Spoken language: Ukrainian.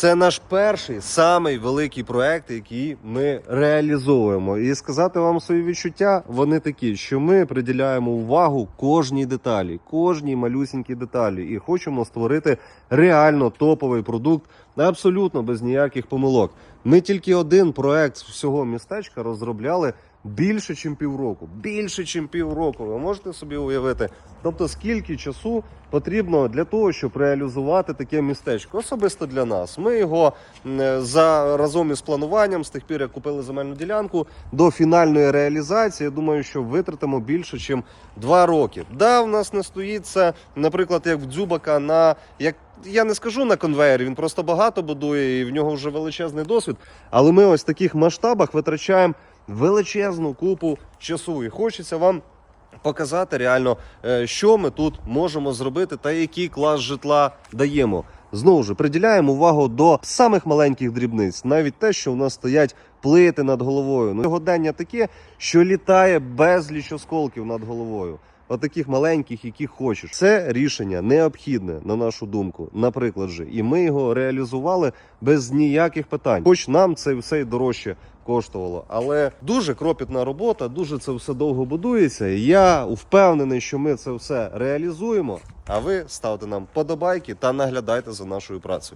Це наш перший самий великий проект, який ми реалізовуємо. І сказати вам свої відчуття, вони такі, що ми приділяємо увагу кожній деталі, кожній малюсінькій деталі, і хочемо створити реально топовий продукт, абсолютно без ніяких помилок. Ми тільки один проект з всього містечка розробляли. Більше, ніж півроку. Більше, ніж півроку. Ви можете собі уявити. Тобто, скільки часу потрібно для того, щоб реалізувати таке містечко, особисто для нас. Ми його за разом із плануванням, з тих пір, як купили земельну ділянку, до фінальної реалізації. Я думаю, що витратимо більше, ніж два роки. Да, в нас не стоїть це, наприклад, як в Дзюбака на як. Я не скажу на конвейері, він просто багато будує і в нього вже величезний досвід. Але ми ось в таких масштабах витрачаємо величезну купу часу. І хочеться вам показати реально, е, що ми тут можемо зробити та який клас житла даємо. Знову ж приділяємо увагу до самих маленьких дрібниць, навіть те, що в нас стоять плити над головою. Ну, сьогодення таке, що літає безліч осколків над головою. Отаких маленьких, яких хочеш. Це рішення необхідне, на нашу думку, наприклад же. І ми його реалізували без ніяких питань. Хоч нам це все й дорожче коштувало. Але дуже кропітна робота, дуже це все довго будується. Я впевнений, що ми це все реалізуємо. А ви ставте нам подобайки та наглядайте за нашою працею.